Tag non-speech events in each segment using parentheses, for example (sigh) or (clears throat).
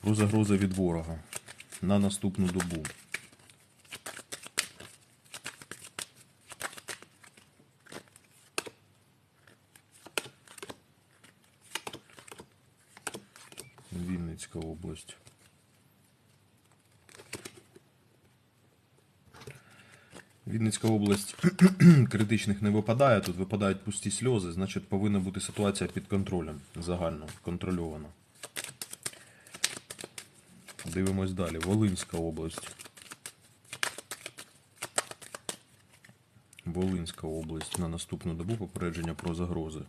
про загрози від ворога на наступну добу. Вінницька область. Вінницька область (clears throat) критичних не випадає, тут випадають пусті сльози, значить повинна бути ситуація під контролем, загально контрольована. Дивимось далі. Волинська область. Волинська область на наступну добу попередження про загрози.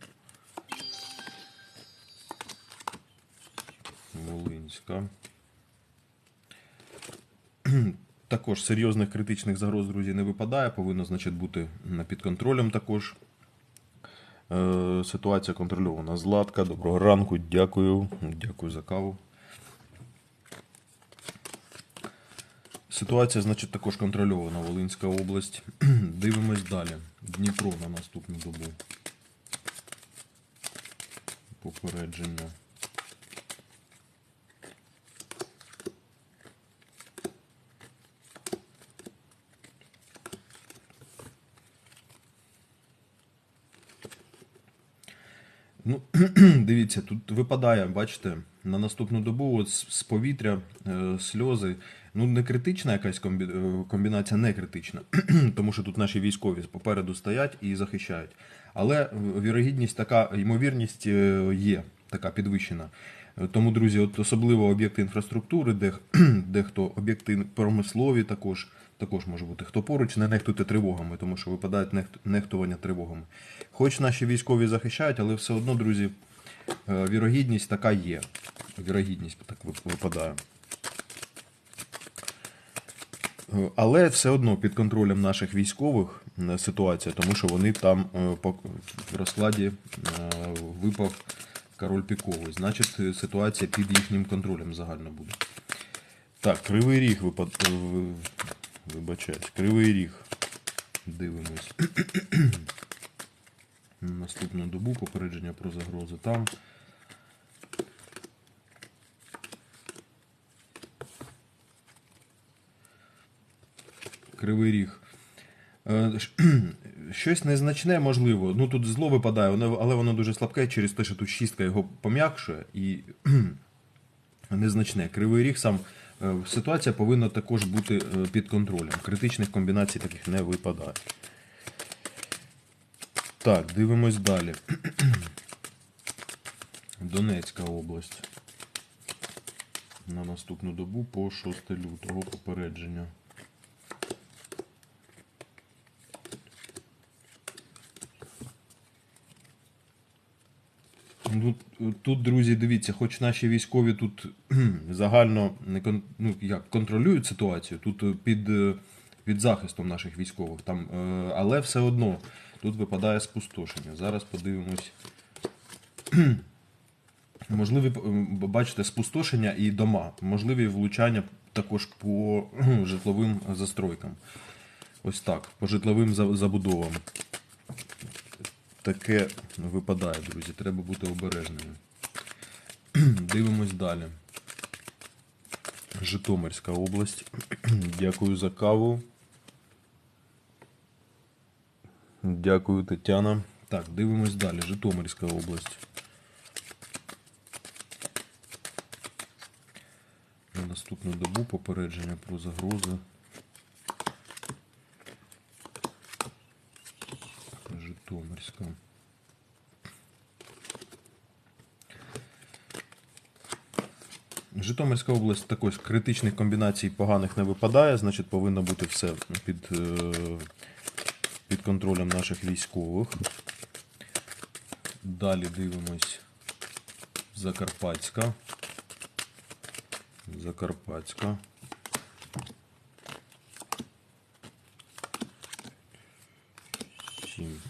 Волинська. (clears throat) Також серйозних критичних загроз, друзі, не випадає. Повинно, значить, бути під контролем також. Е, ситуація контрольована. Златка, доброго ранку, дякую. Дякую за каву. Ситуація, значить, також контрольована. Волинська область. (clears throat) Дивимось далі. Дніпро на наступну добу. Попередження. Ну, (clears throat) дивіться, тут випадає, бачите, на наступну добу от з повітря е, сльози. Ну, не критична якась комбі... е, комбінація, не критична, (clears throat) тому що тут наші військові попереду стоять і захищають. Але вірогідність така, ймовірність е, є, така підвищена. Е, Тому, друзі, от особливо об'єкти інфраструктури, де, (clears throat) дехто об'єкти промислові також, також може бути. Хто поруч, не нехтуйте тривогами, тому що випадають нехт- нехтування тривогами. Хоч наші військові захищають, але все одно, друзі, е, вірогідність така є. Вірогідність так випадає. Е, Але все одно під контролем наших військових е, ситуація, тому що вони там в розкладі випав король піковий. Значить, ситуація під їхнім контролем загально буде. Так, кривий ріг випад... Вибачаюсь, кривий ріг. Дивимось. (clears throat) Наступну добу попередження про загрози там. Кривий ріг. Е, (clears throat) Щось незначне, можливо. Ну тут зло випадає, але воно дуже слабке через те, що тут шістка його пом'якшує і (clears throat) незначне. Кривий ріг сам ситуація повинна також бути е, під контролем. Критичних комбінацій таких не випадає. Так, дивимось далі. (clears throat) Донецька область. На наступну добу по 6 лютого попередження. Ну, тут, друзі, дивіться, хоч наші військові тут загально не кон, ну, як, контролюють ситуацію, тут е, під, е, під захистом наших військових, там, е, але все одно тут випадає спустошення. Зараз подивимось. Можливі, бачите, спустошення і дома, можливі влучання також по житловим застройкам. Ось так, по житловим забудовам таке випадає, друзі. Треба бути обережними. (clears throat) Дивимось далі. Житомирська область. (clears throat) Дякую за каву. Дякую, Тетяна. Так, дивимось далі. Житомирська область. На наступну добу попередження про загрози. Житомирська. Житомирська область також критичних комбінацій поганих не випадає, значить повинно бути все під, е, під контролем наших військових. Далі дивимось Закарпатська. Закарпатська. Сім.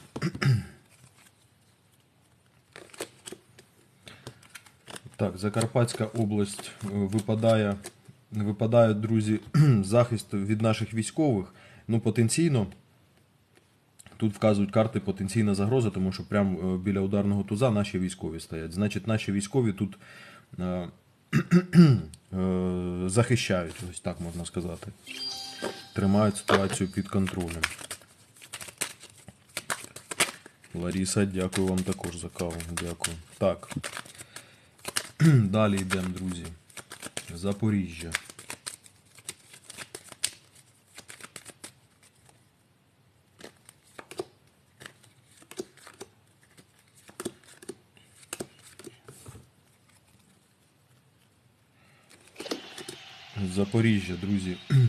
Так, Закарпатська область е, випадає, випадає, друзі, (clears throat) захист від наших військових. Ну, потенційно. Тут вказують карти потенційна загроза, тому що прямо е, біля ударного туза наші військові стоять. Значить, наші військові тут е, (clears throat) е, захищають, ось так можна сказати. Тримають ситуацію під контролем. Ларіса, дякую вам також за каву. Дякую. Так. (clears throat) Далі йдемо, друзі. Запоріжжя. Запоріжжя, друзі. (clears throat)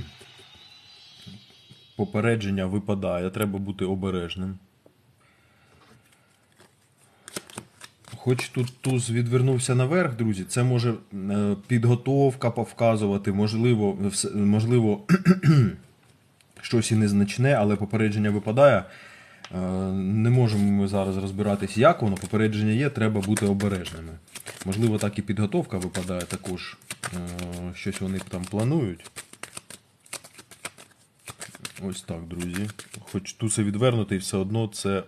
Попередження випадає, треба бути обережним. Хоч тут туз відвернувся наверх, друзі, це може е, підготовка повказувати, можливо, можливо (clears throat) щось і незначне, але попередження випадає. Е, Не можемо ми зараз розбиратись, як воно. Попередження є, треба бути обережними. Можливо, так і підготовка випадає також. Е, Щось вони там планують. Ось так, друзі. Хоч туси відвернутий, все одно це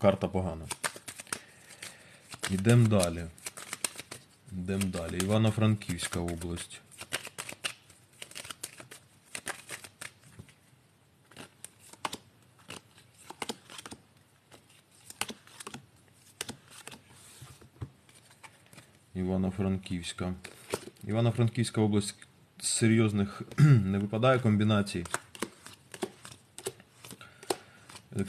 карта погана. Йдемо далі. Йдемо далі. Івано-Франківська область. Івано-Франківська. Івано-Франківська область з серйозних (clears throat) не випадає комбінацій.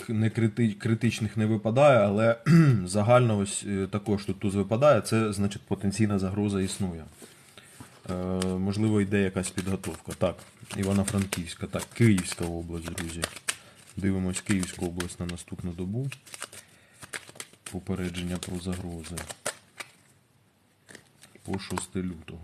Не крити, критичних не випадає, але загально ось е, також тут туз випадає, це значить потенційна загроза існує. Е, можливо, йде якась підготовка. Так, Івано-Франківська, так, Київська область, друзі. Дивимось Київську область на наступну добу. Попередження про загрози. По 6 лютого.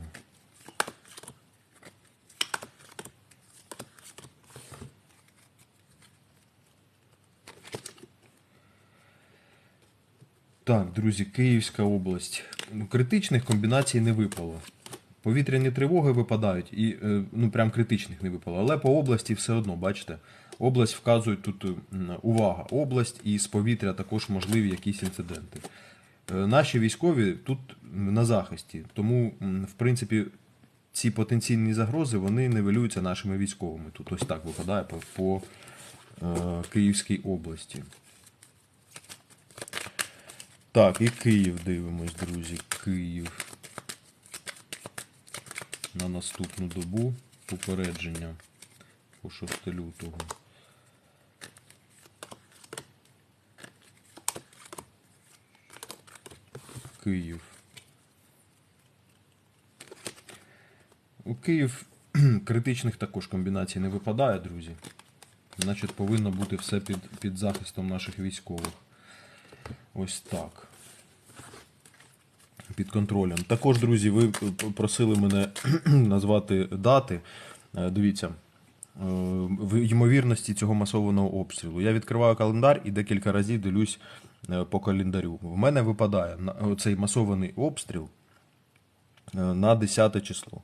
Так, друзі, Київська область. Ну, Критичних комбінацій не випало. Повітряні тривоги випадають, і е, ну прям критичних не випало. Але по області все одно, бачите, область вказує тут увага. Область і з повітря також можливі якісь інциденти. Е, Наші військові тут на захисті, тому, в принципі, ці потенційні загрози вони нивелюються нашими військовими. Тут ось так випадає по, по е, Київській області. Так, і Київ дивимось, друзі. Київ. На наступну добу попередження по 6 лютого. Київ. У Київ (clears throat) критичних також комбінацій не випадає, друзі. Значить, повинно бути все під, під захистом наших військових. Ось так. Під контролем. Також, друзі, ви просили мене (clears throat) назвати дати. Е, Дивіться, е, в ймовірності цього масованого обстрілу. Я відкриваю календар і декілька разів дивлюсь е, по календарю. В мене випадає цей масований обстріл на 10 число.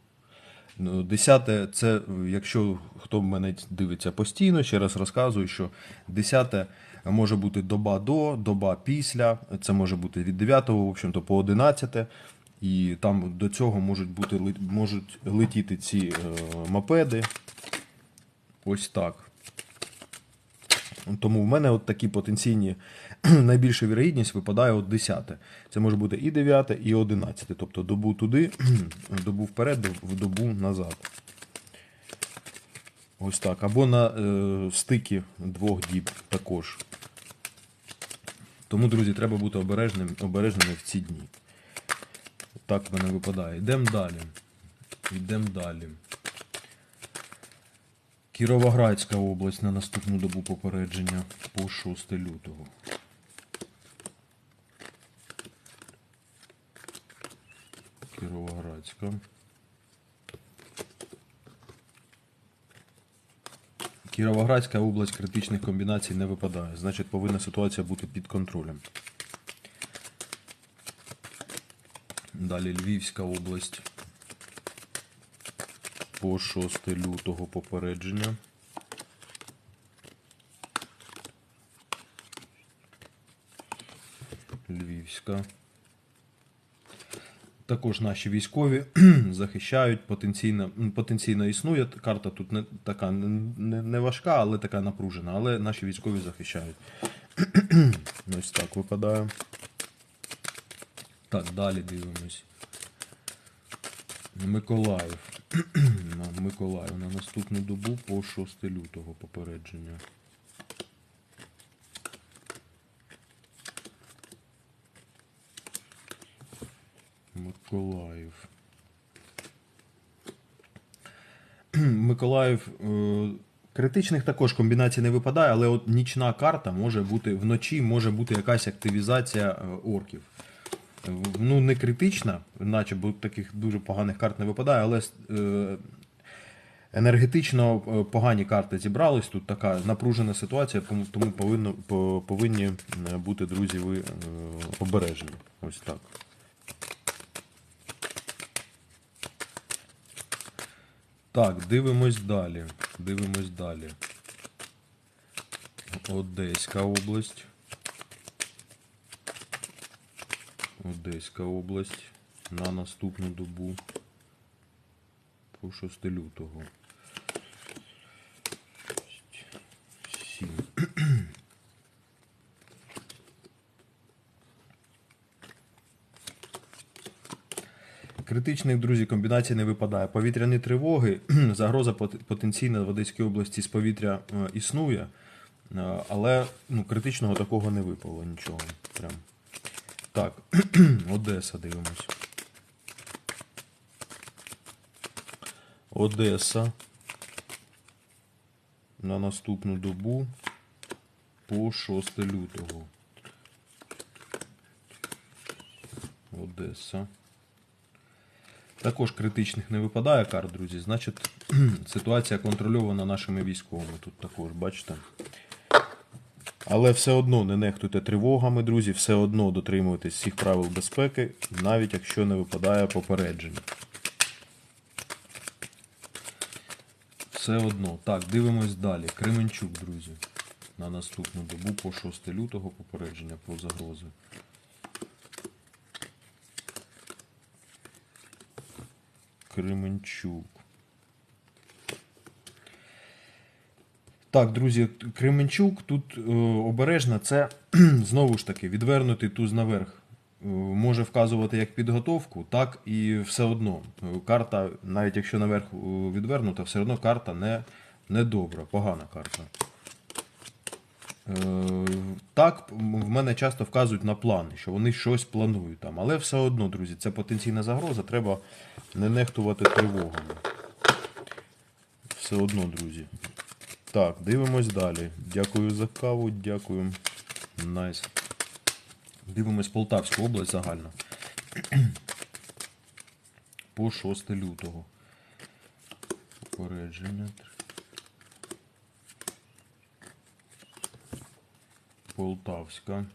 Ну, 10 це, е, якщо хто мене дивиться постійно, ще раз розказую, що 10 може бути доба до, доба після, це може бути від 9 в общем-то, по 11. І там до цього можуть бути можуть летіти ці е, мопеди. Ось так. Тому в мене от такі потенційні (clears throat) найбільша вірогідність випадає от 10. Це може бути і 9, і 11. Тобто добу туди, (clears throat) добу вперед, в добу назад. Ось так. Або на е, стикі двох діб також. Тому, друзі, треба бути обережним, обережними в ці дні. Так в мене випадає. Йдемо далі. Йдемо далі. Кіровоградська область на наступну добу попередження по 6 лютого. Кіровоградська. Кіровоградська область критичних комбінацій не випадає. Значить, повинна ситуація бути під контролем. Далі Львівська область. По 6 лютого попередження. Львівська. Також наші військові (clears throat) захищають, потенційно, потенційно існує. Карта тут не така не, не, важка, але така напружена. Але наші військові захищають. (clears throat) Ось так випадає. Так, далі дивимось. Миколаїв. (clears throat) Миколаїв на наступну добу по 6 лютого попередження. Миколаїв. Миколаїв. е, Критичних також комбінацій не випадає, але от нічна карта може бути вночі, може бути якась активізація е, орків. Ну, не критична, наче бо таких дуже поганих карт не випадає, але е, енергетично погані карти зібрались. Тут така напружена ситуація, тому, повинно, повинні бути, друзі, ви обережні. Ось так. Так, дивимось далі. Дивимось далі. Одеська область. Одеська область на наступну добу по 6 лютого. 7. Критичних, друзі, комбінацій не випадає. Повітряні тривоги, загроза потенційна в Одеській області з повітря е, існує, е, але ну, критичного такого не випало нічого. Прям. Так, Одеса дивимось. Одеса на наступну добу по 6 лютого. Одеса. Також критичних не випадає карт, друзі. Значить, (clears throat) ситуація контрольована нашими військовими. Тут також, бачите. Але все одно не нехтуйте тривогами, друзі, все одно дотримуйтесь всіх правил безпеки, навіть якщо не випадає попередження. Все одно. Так, дивимось далі. Кременчук, друзі. На наступну добу по 6 лютого попередження про загрози. Кременчук. Так, друзі, Кременчук тут е, обережно, це знову ж таки відвернутий туз наверх. Е, може вказувати як підготовку, так і все одно. Е, Карта, навіть якщо наверх е, відвернута, все одно карта не, не добра, погана карта. Е, Так, в мене часто вказують на плани, що вони щось планують там. Але все одно, друзі, це потенційна загроза, треба не нехтувати тривогами. Все одно, друзі. Так, дивимось далі. Дякую за каву, дякую. Найс. Дивимось Полтавську область загально. (clears throat) По 6 лютого. Попередження. Полтавська.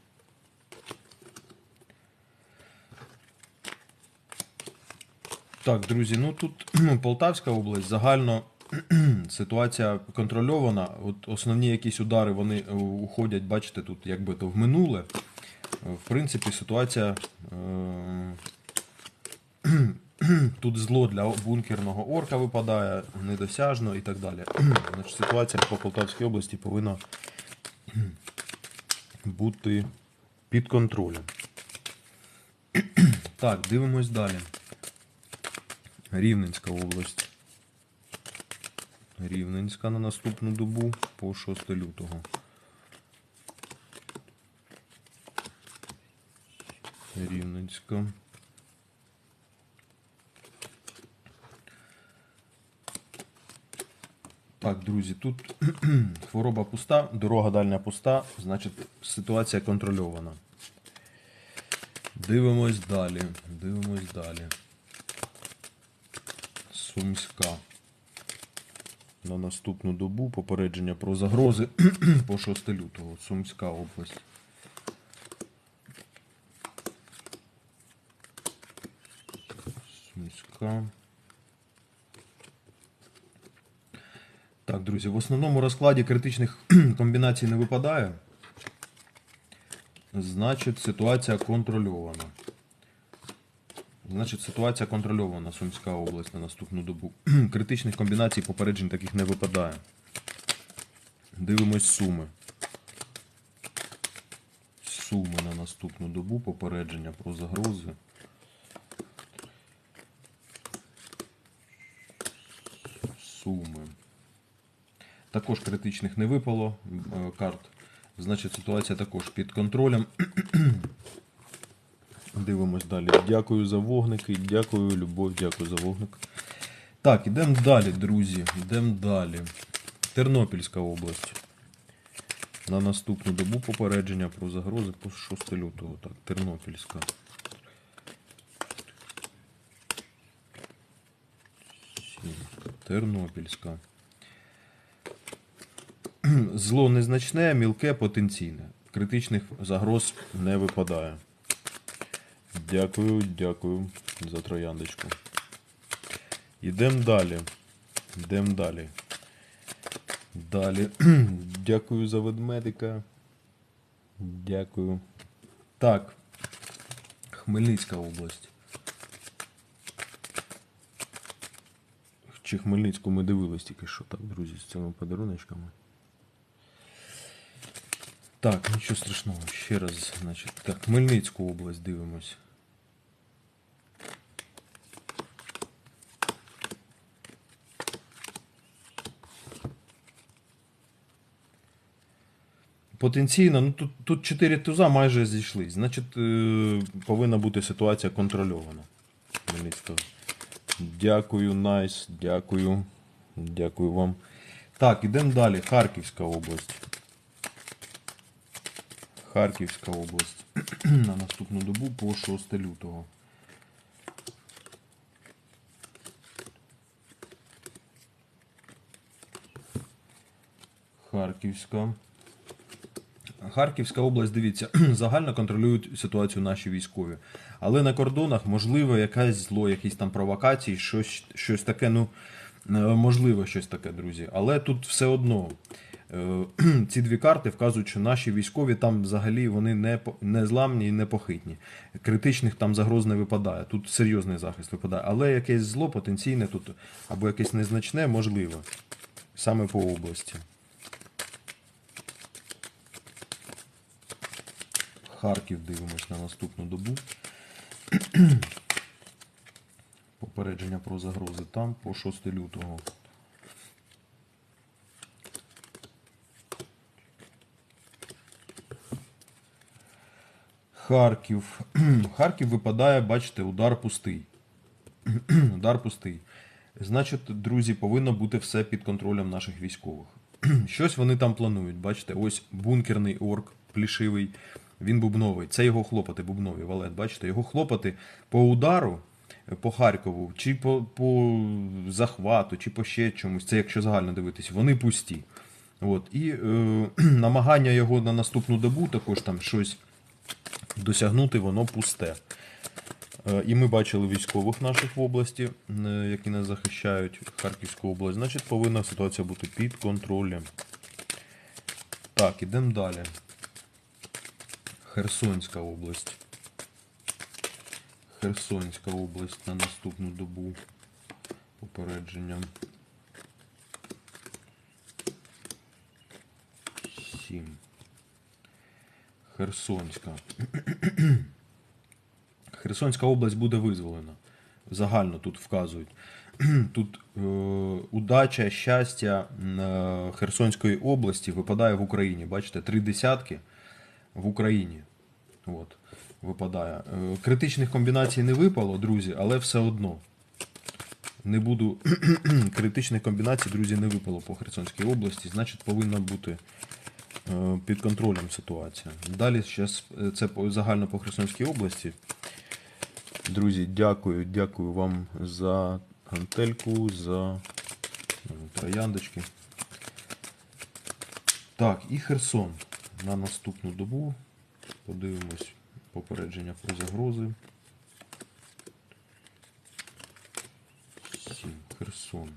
Так, друзі, ну тут (clears throat) Полтавська область загально (clears throat) ситуація контрольована. От основні якісь удари вони е, уходять, бачите, тут якби то в минуле. Е, В принципі, ситуація е, (clears throat) тут зло для бункерного орка випадає, недосяжно і так далі. Значить, ситуація по Полтавській області повинна бути під контролем. (clears throat) Так, дивимось далі. Рівненська область. Рівненська на наступну добу по 6 лютого. Рівненська. Так, друзі, тут (clears throat) хвороба пуста, дорога дальня пуста, значить ситуація контрольована. Дивимось далі. Дивимось далі. Сумська. На наступну добу попередження про загрози (clears throat) по 6 лютого. Сумська область. Сумська. Так, друзі, в основному розкладі критичних комбінацій не випадає. Значить, ситуація контрольована. Значить, ситуація контрольована Сумська область на наступну добу. Критичних комбінацій попереджень таких не випадає. Дивимось суми. Суми на наступну добу, попередження про загрози. Суми. Також критичних не випало е, карт. Значить, ситуація також під контролем. (clears throat) Дивимось далі. Дякую за вогники, дякую, любов, дякую за вогник. Так, ідемо далі, друзі. Йдемо далі. Тернопільська область. На наступну добу попередження про загрози по 6 лютого. Так, Тернопільська. Тернопільська. Зло незначне, мілке, потенційне. Критичних загроз не випадає. Дякую, дякую за трояндочку. Йдемо далі. Йдемо далі. Далі. (clears throat) Дякую за ведмедика. Дякую. Так. Хмельницька область. Чи Хмельницьку ми дивились тільки що так, друзі, з цими подаруночками. Так, нічого страшного. Ще раз, значить. Так, Хмельницьку область дивимось. Потенційно, ну тут, тут 4 туза майже зійшлись. Значить, е, повинна бути ситуація контрольована. Дякую, Найс, дякую. Дякую вам. Так, ідемо далі. Харківська область. Харківська область. (clears throat) На наступну добу по 6 лютого. Харківська. Харківська область, дивіться, (clears throat) загально контролюють ситуацію наші військові. Але на кордонах можливо якесь зло, якісь там провокації, щось, щось таке, ну е, можливо, щось таке, друзі. Але тут все одно (clears throat) ці дві карти вказують, що наші військові там взагалі вони не, не зламні і не похитні. Критичних там загроз не випадає. Тут серйозний захист випадає. Але якесь зло потенційне тут або якесь незначне, можливо. Саме по області. Харків дивимось на наступну добу. (clears throat) Попередження про загрози там по 6 лютого. Харків. (clears throat) Харків випадає, бачите, удар пустий. (clears throat) удар пустий. Значить, друзі, повинно бути все під контролем наших військових. (clears throat) Щось вони там планують. Бачите, ось бункерний орк, плішивий, він бубновий. Це його хлопоти, бубнові, валет. Бачите, його хлопоти по удару по Харкову, чи по, по захвату, чи по ще чомусь. Це якщо загально дивитись, вони пусті. От. І е, намагання його на наступну добу також там щось досягнути, воно пусте. Е, І ми бачили військових наших в області, е, які нас захищають, Харківську область. Значить, повинна ситуація бути під контролем. Так, ідемо далі. Херсонська область. Херсонська область на наступну добу. Попередження. 7. Херсонська. Херсонська область буде визволена. Загально тут вказують. Тут е, удача, щастя е, Херсонської області випадає в Україні. Бачите, три десятки в Україні. От, випадає. Е, критичних комбінацій не випало, друзі, але все одно. Не буду. (clears throat) критичних комбінацій, друзі, не випало по Херсонській області. Значить, повинна бути під контролем ситуація. Далі щас, е, це загально по Херсонській області. Друзі, дякую, дякую вам за гантельку, за ну, трояндочки. Так, і Херсон на наступну добу. Подивимось попередження про загрози. Херсон.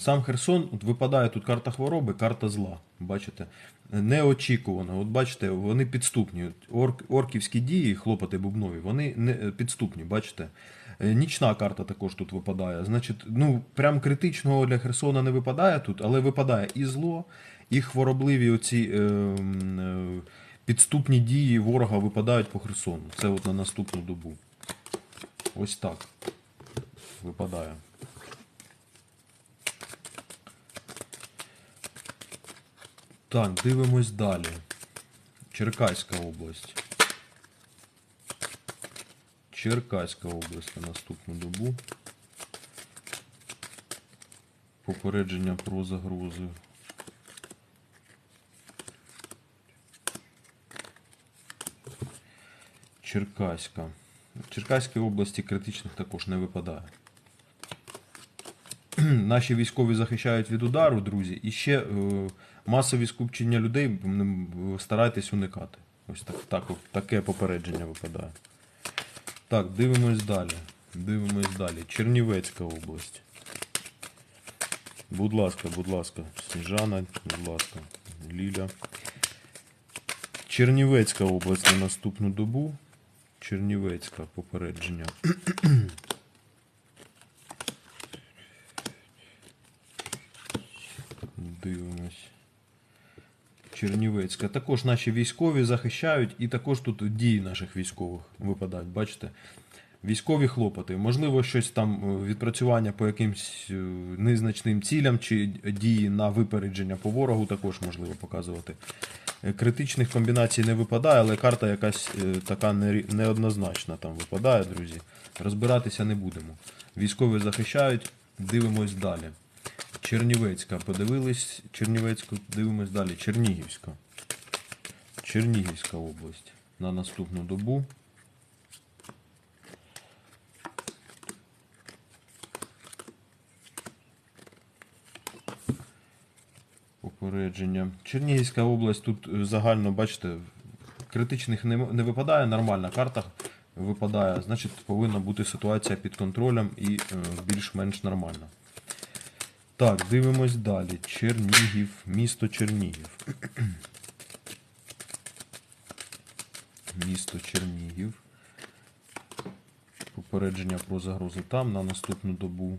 Сам Херсон, от випадає тут карта хвороби, карта зла. Бачите? Неочікувано. От бачите, вони підступні. Орк, орківські дії, хлопоти бубнові, вони не е, підступні, бачите? Е, Нічна карта також тут випадає. Значить, ну прям критичного для Херсона не випадає тут, але випадає і зло, і хворобливі оці е, е, підступні дії ворога випадають по Херсону. Це от на наступну добу. Ось так випадає. Так, дивимось далі. Черкаська область. Черкаська область на наступну добу. Попередження про загрози. Черкаська. В Черкаській області критичних також не випадає. (clears throat) Наші військові захищають від удару, друзі, і ще е, масові скупчення людей старайтесь уникати. Ось так, так, таке попередження випадає. Так, дивимось далі. Дивимось далі. Чернівецька область. Будь ласка, будь ласка, Сніжана, будь ласка, Ліля. Чернівецька область на наступну добу. Чернівецька попередження. (clears throat) Дивимось. Чернівецька. Також наші військові захищають, і також тут дії наших військових випадають. Бачите? Військові хлопоти. Можливо, щось там е, відпрацювання по якимсь е, незначним цілям чи дії на випередження по ворогу також можливо показувати. Е, Критичних комбінацій не випадає, але карта якась така неоднозначна там випадає, друзі. Розбиратися не будемо. Військові захищають, дивимось далі. Чернівецька. Подивились Чернівецьку, дивимось далі. Чернігівська. Чернігівська область. На наступну добу. Попередження. Чернігівська область тут е, загально, бачите, критичних не, не випадає, нормальна карта випадає, значить повинна бути ситуація під контролем і е, більш-менш нормальна. Так, дивимось далі. Чернігів, місто Чернігів. (clears throat) Місто Чернігів. Попередження про загрози там на наступну добу.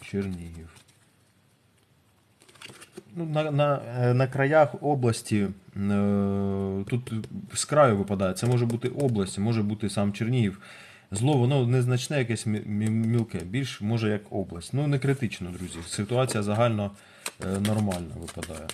Чернігів. Ну, на, на, е, на краях області е, тут з краю випадає. Це може бути область, може бути сам Чернігів. Зло, воно незначне, якесь мі- мі- мілке, більш може як область. Ну, не критично, друзі. Ситуація загально нормально нормальна випадає.